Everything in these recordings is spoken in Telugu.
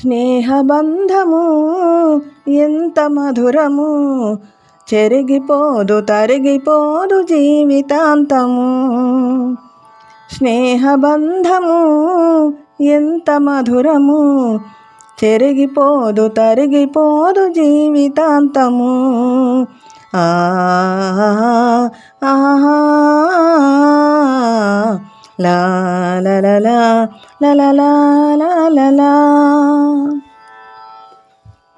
స్నేహబంధము ఎంత మధురము. చెరిగిపోదు తరిగిపోదు జీవితాంతము. స్నేహబంధము ఎంత మధురము. చెరిగిపోదు తరిగిపోదు జీవితాంతము. ఆహా లా లలలా లలలా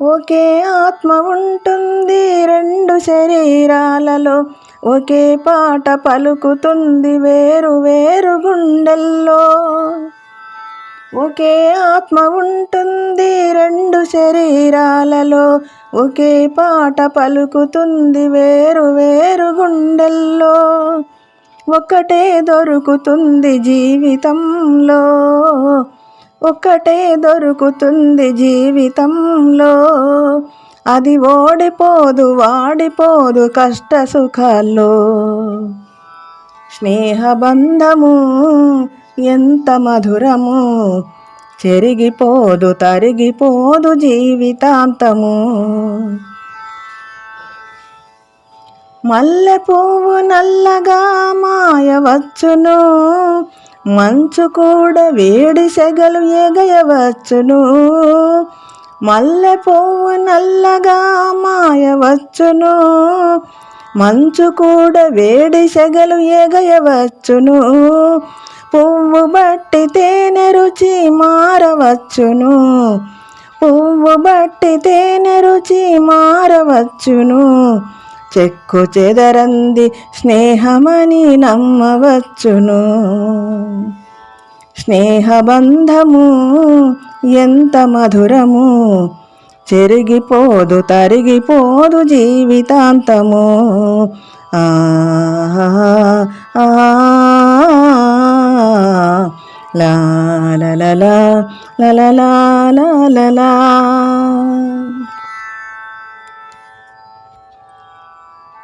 ఒకే ఆత్మ ఉంటుంది రెండు శరీరాలలో. ఒకే పాట పలుకుతుంది వేరు వేరు గుండెల్లో. ఒకే ఆత్మ ఉంటుంది రెండు శరీరాలలో. ఒకే పాట పలుకుతుంది వేరు వేరు గుండెల్లో. ఒక్కటే దొరుకుతుంది జీవితంలో. ఒక్కటే దొరుకుతుంది జీవితంలో. అది ఓడిపోదు వాడిపోదు కష్ట సుఖాల్లో స్నేహబంధము ఎంత మధురము. చెరిగిపోదు తరిగిపోదు జీవితాంతము. మల్లె పువ్వు నల్లగా మా వచ్చును. మంచు కూడా వేడి సెగలు ఎగయవచ్చును మల్లె పువ్వు నల్లగా మాయవచ్చును. మంచు కూడా వేడి సెగలు ఎగయవచ్చును పువ్వు బట్టి తేనె రుచి మారవచ్చును. పువ్వు బట్టి తేనె రుచి మారవచ్చును. చెక్కు చెదరంది స్నేహమని నమ్మవచ్చును. స్నేహబంధము ఎంత మధురము చెరిగిపోదు తరిగిపోదు జీవితాంతము. ఆ లా లా లా లా లా లా లా.